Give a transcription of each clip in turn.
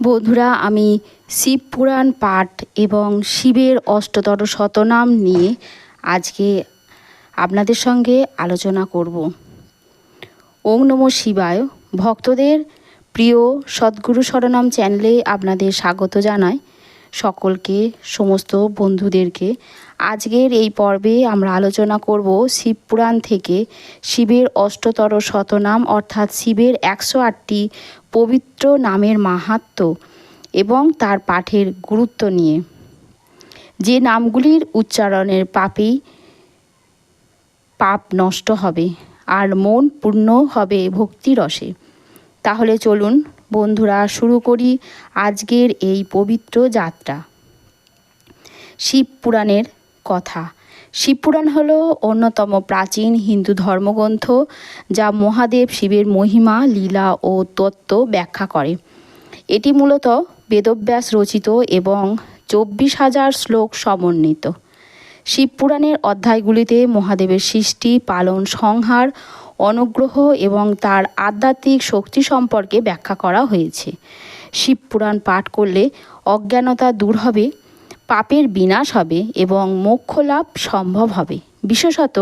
বন্ধুরা, আমি শিব পুরাণ পাঠ এবং শিবের অষ্টতর শতনাম নিয়ে আজকে আপনাদের সঙ্গে আলোচনা করব। ওং নমঃ শিবায়। ভক্তদের প্রিয় সদ্গুরু শরণাম চ্যানেলে আপনাদের স্বাগত জানাই। সকলকে, সমস্ত বন্ধুদেরকে, আজকের এই পর্বে আমরা আলোচনা করব শিব পুরাণ থেকে শিবের অষ্টতর শতনাম, অর্থাৎ শিবের একশো আটটি পবিত্র নামের মাহাত্ম্য এবং তার পাঠের গুরুত্ব নিয়ে। যে নামগুলির উচ্চারণের পাপেই পাপ নষ্ট হবে আর মন পূর্ণ হবে ভক্তিরসে। তাহলে চলুন বন্ধুরা, শুরু করি আজকের এই পবিত্র যাত্রা। শিব পুরাণের কথা। শিবপুরাণ হল অন্যতম প্রাচীন হিন্দু ধর্মগ্রন্থ যা মহাদেব শিবের মহিমা, লীলা ও তত্ত্ব ব্যাখ্যা করে। এটি মূলত বেদব্যাস রচিত এবং চব্বিশ হাজার শ্লোক সমন্বিত। শিবপুরাণের অধ্যায়গুলিতে মহাদেবের সৃষ্টি, পালন, সংহার অনুগ্রহ এবং তার আধ্যাত্মিক শক্তি সম্পর্কে ব্যাখ্যা করা হয়েছে। শিবপুরাণ পাঠ করলে অজ্ঞানতা দূর হবে, পাপের বিনাশ হবে এবং মোক্ষ লাভ সম্ভব হবে। বিশেষত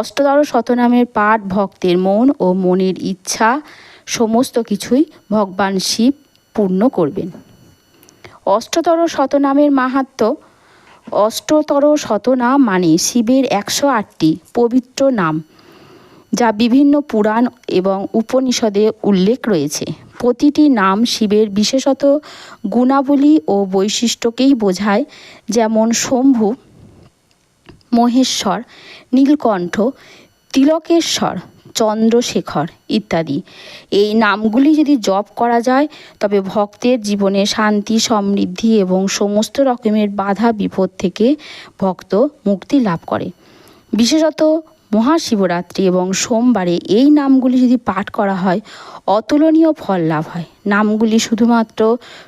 অষ্টদর শতনামের পাঠ ভক্তের মন ও মনের ইচ্ছা সমস্ত কিছুই ভগবান শিব পূর্ণ করবেন। অষ্টতর শতনামের মাহাত্ম্য অষ্টতর শতনাম মানে শিবের একশো আটটি পবিত্র নাম। যা বিভিন্ন পুরাণ এবং উপনিষদে উল্লেখ রয়েছে। প্রতিটি নাম শিবের বিশেষত গুণাবলী ও বৈশিষ্ট্যকেই বোঝায়, যেমন শম্ভু, মহেশ্বর, নীলকণ্ঠ, তিলকেশ্বর, চন্দ্রশেখর ইত্যাদি। এই নামগুলি যদি জপ করা যায়, তবে ভক্তের জীবনে শান্তি, সমৃদ্ধি এবং সমস্ত রকমের বাধা বিপদ থেকে ভক্ত মুক্তি লাভ করে। বিশেষত মহাশিবরাত্রি এবং সোমবারে এই নামগুলি যদি পাঠ করা হয়, অতুলনীয় ফল লাভ হয়। নামগুলি শুধুমাত্র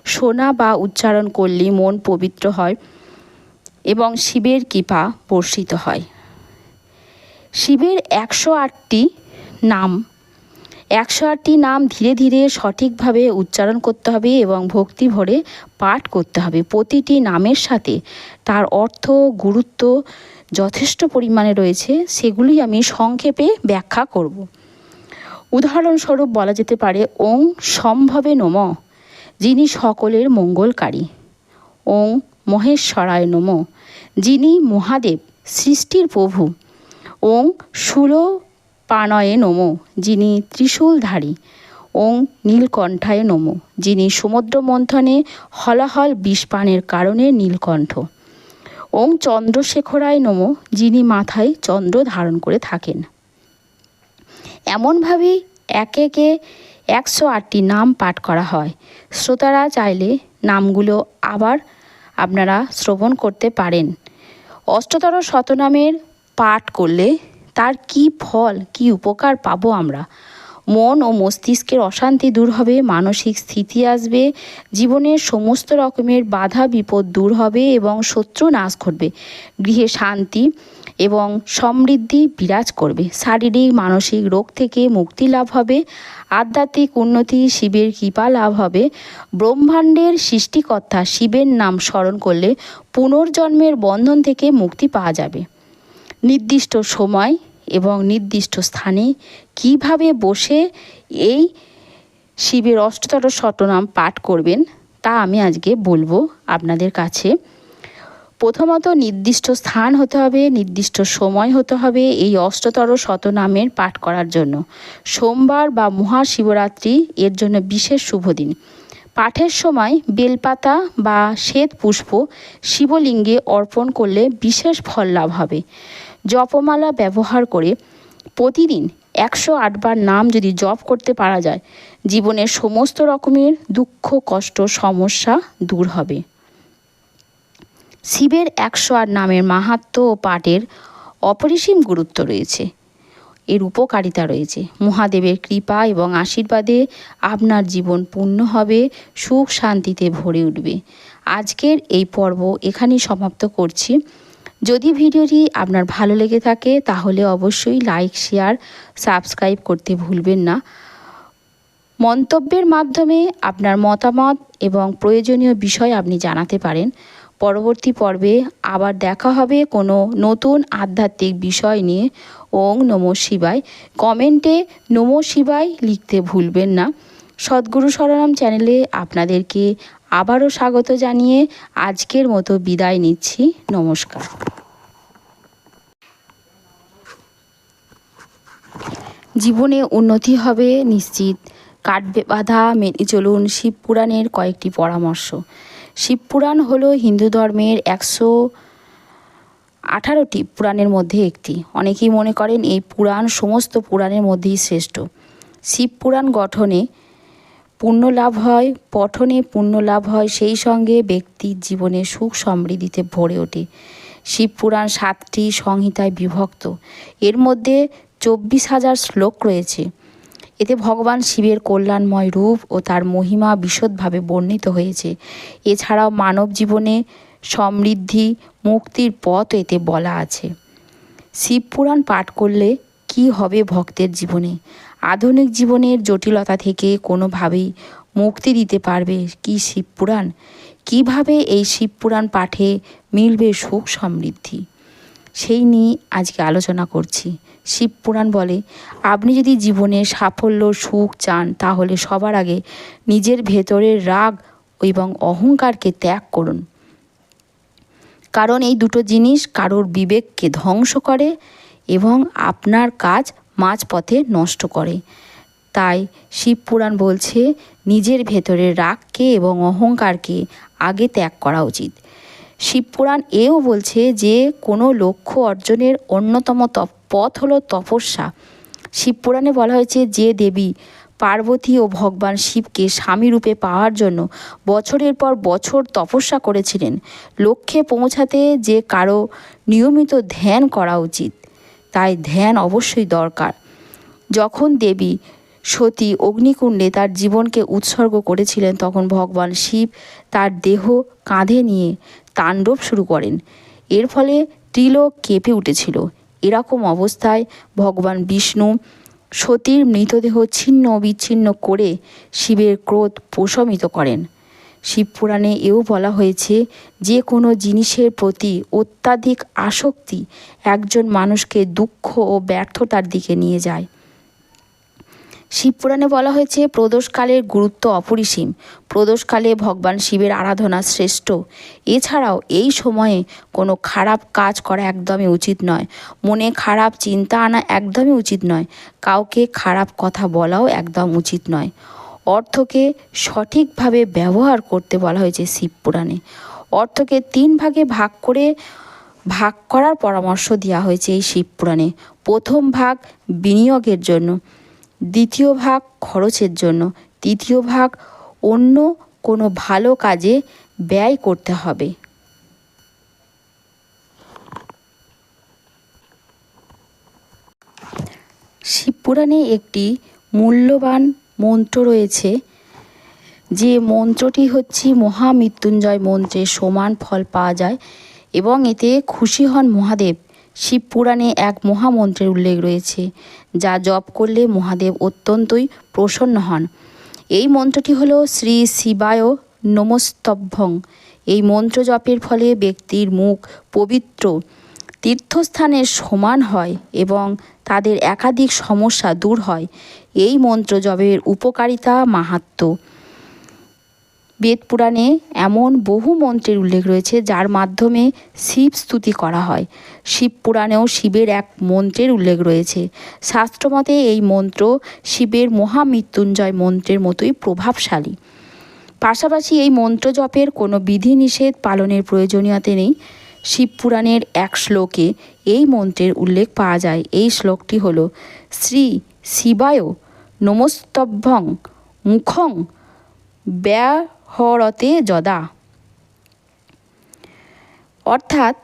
শোনা বা উচ্চারণ করলেই মন পবিত্র হয় এবং শিবের কৃপা বর্ষিত হয়। শিবের একশো আটটি নাম একশো আটটি নাম ধীরে ধীরে সঠিকভাবে উচ্চারণ করতে হবে এবং ভক্তি ভরে পাঠ করতে হবে। প্রতিটি নামের সাথে তার অর্থ, গুরুত্ব যথেষ্ট পরিমাণে রয়েছে, সেগুলি আমি সংক্ষেপে ব্যাখ্যা করব। উদাহরণস্বরূপ বলা যেতে পারে, ওং সম্ভবে নম যিনি সকলের মঙ্গলকারী। ওং মহেশ্বরায় নম যিনি মহাদেব, সৃষ্টির প্রভু। ওং শূল পানয়ে নম, যিনি ত্রিশূলধারী, ওং নীলকণ্ঠায় নম, যিনি সমুদ্র মন্থনে হলাহল বিষপানের কারণে নীলকণ্ঠ। ওং চন্দ্রশেখরায় নম, যিনি মাথায় চন্দ্র ধারণ করে থাকেন। এমনভাবেই একে একে একশো আটটি নাম পাঠ করা হয়। শ্রোতারা চাইলে নামগুলো আবার আপনারা শ্রবণ করতে পারেন। অষ্টতর শতনামের পাঠ করলে তার কি ফল, কি উপকার পাবো আমরা? মন ও মস্তিষ্কের অশান্তি দূর হবে, মানসিক স্থিতি আসবে, জীবনের সমস্ত রকমের বাধা, বিপদ দূর হবে এবং শত্রু নাশ ঘটবে। গৃহে শান্তি এবং সমৃদ্ধি বিরাজ করবে। শারীরিক, মানসিক রোগ থেকে মুক্তি লাভ হবে। আধ্যাত্মিক উন্নতি, শিবের কৃপা লাভ হবে। ব্রহ্মাণ্ডের সৃষ্টিকর্তা শিবের নাম স্মরণ করলে পুনর্জন্মের বন্ধন থেকে মুক্তি পাওয়া যাবে। নির্দিষ্ট সময় এবং নির্দিষ্ট স্থানে কীভাবে বসে এই শিবের অষ্টতর শতনাম পাঠ করবেন, তা আমি আজকে বলব আপনাদের কাছে। প্রথমত নির্দিষ্ট স্থান হতে হবে, নির্দিষ্ট সময় হতে হবে এই অষ্টতর শতনামের পাঠ করার জন্য। সোমবার বা মহাশিবরাত্রি এর জন্য বিশেষ শুভ দিন। পাঠের সময় বেলপাতা বা শ্বেত পুষ্প শিবলিঙ্গে অর্পণ করলে বিশেষ ফল লাভ হবে। জপমালা ব্যবহার করে প্রতিদিন একশো আটবার নাম যদি জপ করতে পারা যায়, জীবনের সমস্ত রকমের দুঃখ, কষ্ট, সমস্যা দূর হবে। শিবের একশো আট নামের মাহাত্ম্য ও পাঠের অপরিসীম গুরুত্ব রয়েছে। এর উপকারিতা রয়েছে। মহাদেবের কৃপা এবং আশীর্বাদে আপনার জীবন পূর্ণ হবে, সুখ শান্তিতে ভরে উঠবে। আজকের এই পর্ব এখানেই সমাপ্ত করছি। যদি ভিডিওটি আপনার ভালো লেগে থাকে, তাহলে অবশ্যই লাইক শেয়ার সাবস্ক্রাইব করতে ভুলবেন না। মন্তব্যের মাধ্যমে আপনার মতামত এবং প্রয়োজনীয় বিষয় আপনি জানাতে পারেন। পরবর্তী পর্বে আবার দেখা হবে কোনো নতুন আধ্যাত্মিক বিষয় নিয়ে। ওং নমঃ শিবায়। কমেন্টে নমঃ শিবায় লিখতে ভুলবেন না। সদ্গুরু শরণম চ্যানেলে আপনাদেরকে আবারও স্বাগত জানিয়ে আজকের মতো বিদায় নিচ্ছি। নমস্কার। জীবনে উন্নতি হবে নিশ্চিত। কাটবে বাধা, মেনে চলুন শিবপুরাণের কয়েকটি পরামর্শ। শিবপুরাণ হল হিন্দু ধর্মের একশো আঠারোটি পুরাণের মধ্যে একটি। অনেকেই মনে করেন এই পুরাণ সমস্ত পুরাণের মধ্যেই শ্রেষ্ঠ। শিব পুরাণ গঠনে পুণ্য লাভ হয়, পঠনে পুণ্য লাভ হয়, সেই সঙ্গে ব্যক্তির জীবনে সুখ সমৃদ্ধিতে ভরে ওঠে। শিবপুরাণ সাতটি সংহিতায় বিভক্ত। এর মধ্যে চব্বিশ হাজার শ্লোক রয়েছে। এতে ভগবান শিবের কল্যাণময় রূপ ও তার মহিমা বিশদভাবে বর্ণিত হয়েছে। এছাড়াও মানব জীবনে সমৃদ্ধি, মুক্তির পথ এতে বলা আছে। শিবপুরাণ পাঠ করলে কি হবে ভক্তের জীবনে? আধুনিক জীবনের জটিলতা থেকে কোনোভাবেই মুক্তি দিতে পারবে কি শিবপুরাণ কীভাবে এই শিবপুরাণ পাঠে মিলবে সুখ সমৃদ্ধি? সেই নিয়ে আজকে আলোচনা করছি। শিবপুরাণ বলে, আপনি যদি জীবনে সাফল্য, সুখ চান, তাহলে সবার আগে নিজের ভেতরের রাগ এবং অহংকারকে ত্যাগ করুন। কারণ এই দুটো জিনিস কারোর বিবেককে ধ্বংস করে এবং আপনার কাজ মাঝপথে নষ্ট করে। তাই শিবপুরাণ বলছে, নিজের ভেতরের রাগকে এবং অহংকারকে আগে ত্যাগ করা উচিত। শিবপুরাণ এও বলছে যে কোনো লক্ষ্য অর্জনের অন্যতম পথ হলো তপস্যা। শিবপুরাণে বলা হয়েছে যে দেবী পার্বতী ও ভগবান শিবকে স্বামী রূপে পাওয়ার জন্য বছরের পর বছর তপস্যা করেছিলেন। লক্ষ্যে পৌঁছাতে যে কারও নিয়মিত ধ্যান করা উচিত, তাই ধ্যান অবশ্যই দরকার। যখন দেবী সতী অগ্নিকুণ্ডে তার জীবনকে উৎসর্গ করেছিলেন তখন ভগবান শিব তার দেহ কাঁধে নিয়ে তাণ্ডব শুরু করেন। এর ফলে ত্রিলোক কেঁপে উঠেছিল। এরকম অবস্থায় ভগবান বিষ্ণু সতীর মৃতদেহ ছিন্ন বিচ্ছিন্ন করে শিবের ক্রোধ প্রশমিত করেন। শিবপুরাণে এও বলা হয়েছে, যে কোনো জিনিসের প্রতি অত্যাধিক আসক্তি একজন মানুষকে দুঃখ ও ব্যর্থতার দিকে নিয়ে যায়। শিবপুরাণে বলা হয়েছে, প্রদোষকালের গুরুত্ব অপরিসীম। প্রদোষকালে ভগবান শিবের আরাধনা শ্রেষ্ঠ। এছাড়াও এই সময়ে কোনো খারাপ কাজ করা একদমই উচিত নয়। মনে খারাপ চিন্তা আনা একদমই উচিত নয়। কাউকে খারাপ কথা বলাও একদম উচিত নয়। অর্থকে সঠিকভাবে ব্যবহার করতে বলা হয়েছে শিবপুরাণে। অর্থকে তিন ভাগে ভাগ করে ভাগ করার পরামর্শ দেওয়া হয়েছে এই শিবপুরাণে। প্রথম ভাগ বিনিয়োগের জন্য। দ্বিতীয় ভাগ খরচের জন্য। তৃতীয় ভাগ অন্য কোনো ভালো কাজে ব্যয় করতে হবে। শিবপুরাণে একটি মূল্যবান মন্ত্র রয়েছে, যে মন্ত্রটি হচ্ছে মহামৃত্যুঞ্জয় মন্ত্রের সমান ফল পাওয়া যায় এবং এতে খুশি হন মহাদেব। শিবপুরাণে এক মহামন্ত্রের উল্লেখ রয়েছে, যা জপ করলে মহাদেব অত্যন্তই প্রসন্ন হন। এই মন্ত্রটি হল শ্রী শিবায় নমস্তভ্যং এই মন্ত্র জপের ফলে ব্যক্তির মুখ পবিত্র, তীর্থস্থানের সমান হয় এবং তাদের একাধিক সমস্যা দূর হয়। এই মন্ত্র জপের উপকারিতা মাহাত্ম্য। বেদ পুরাণে এমন বহু মন্ত্রের উল্লেখ রয়েছে যার মাধ্যমে শিব স্তুতি করা হয়। শিব পুরাণেও শিবের এক মন্ত্রের উল্লেখ রয়েছে। শাস্ত্রমতে এই মন্ত্র শিবের মহামৃত্যুঞ্জয় মন্ত্রের মতোই প্রভাবশালী। পাশাপাশি এই মন্ত্র জপের কোনো বিধিনিষেধ পালনের প্রয়োজনীয়তা নেই। শিব পুরাণের এক শ্লোকে এই মন্ত্রের উল্লেখ পাওয়া যায়। এই শ্লোকটি হল, শ্রী শিবায় নমস্তভ্যং মুখং ব্যাহরতে যদা। অর্থাৎ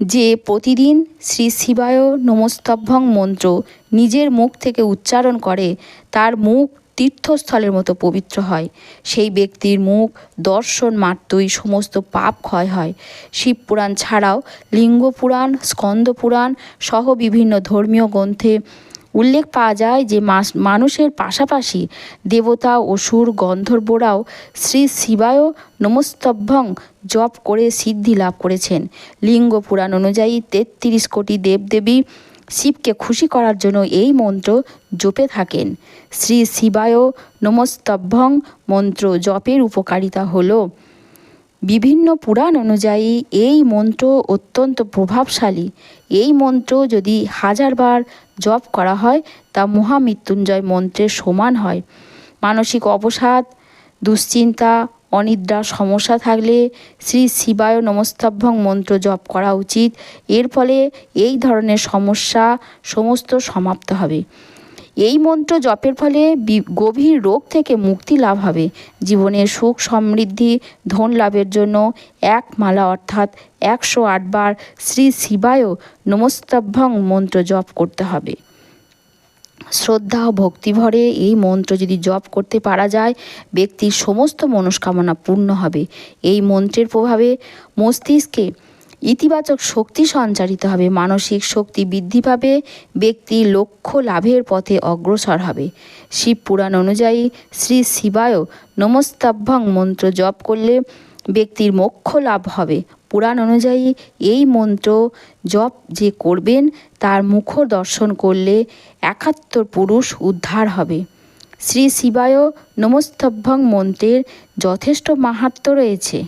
যে প্রতিদিন শ্রী শিবায় নমস্তভ্যং মন্ত্র নিজের মুখ থেকে উচ্চারণ করে, তার মুখ তীর্থস্থলের মতো পবিত্র হয়। সেই ব্যক্তির মুখ দর্শন মাত্রই সমস্ত পাপ ক্ষয় হয়। শিব পুরাণ ছাড়াও লিঙ্গ পুরাণ স্কন্দ পুরাণ সহ বিভিন্ন ধর্মীয় গ্রন্থে উল্লেখ পাওয়া যায় যে মানুষের পাশাপাশি দেবতা অসুর গন্ধর্বরাও শ্রী শিবায় নমস্তভ্যং জপ করে সিদ্ধি লাভ করেছেন। লিঙ্গ পুরাণ অনুযায়ী তেত্রিশ কোটি দেবদেবী শিবকে খুশি করার জন্য এই মন্ত্র জপে থাকেন। শ্রী শিবায় নমস্তভ্যং মন্ত্র জপের উপকারিতা হলো বিভিন্ন পুরাণ অনুযায়ী এই মন্ত্র অত্যন্ত প্রভাবশালী। এই মন্ত্র যদি হাজারবার জপ করা হয়, তা মহামৃত্যুঞ্জয় মন্ত্রের সমান হয়। মানসিক অবসাদ, দুশ্চিন্তা, অনিদ্রা, সমস্যা থাকলে শ্রী শিবায় নমস্তভ্যং মন্ত্র জপ করা উচিত। এর ফলে এই ধরনের সমস্যা সমস্ত সমাপ্ত হবে। এই মন্ত্র জপের ফলে গভীর রোগ থেকে মুক্তি লাভ হবে। জীবনের সুখ, সমৃদ্ধি, ধন লাভের জন্য এক মালা অর্থাৎ একশো আটবার শ্রী শিবায় নমস্তভ্যং মন্ত্র জপ করতে হবে। শ্রদ্ধা ও ভক্তিভরে এই মন্ত্র যদি জপ করতে পারা যায়, ব্যক্তির সমস্ত মনস্কামনা পূর্ণ হবে। এই মন্ত্রের প্রভাবে মস্তিষ্কে ইতিবাচক শক্তি সঞ্চারিত হবে, মানসিক শক্তি বৃদ্ধি পাবে, ব্যক্তি লক্ষ্য লাভের পথে অগ্রসর হবে। শিব পুরাণ অনুযায়ী শ্রী শিবায় নমস্তাভ্যং মন্ত্র জপ করলে ব্যক্তির মোক্ষ লাভ হবে। পুরাণ অনুযায়ী এই মন্ত্র জপ যে করবেন, তার মুখ দর্শন করলে একাত্তর পুরুষ উদ্ধার হবে। শ্রী শিবায় নমস্তভ্যং মন্ত্রের যথেষ্ট মাহাত্ম্য রয়েছে।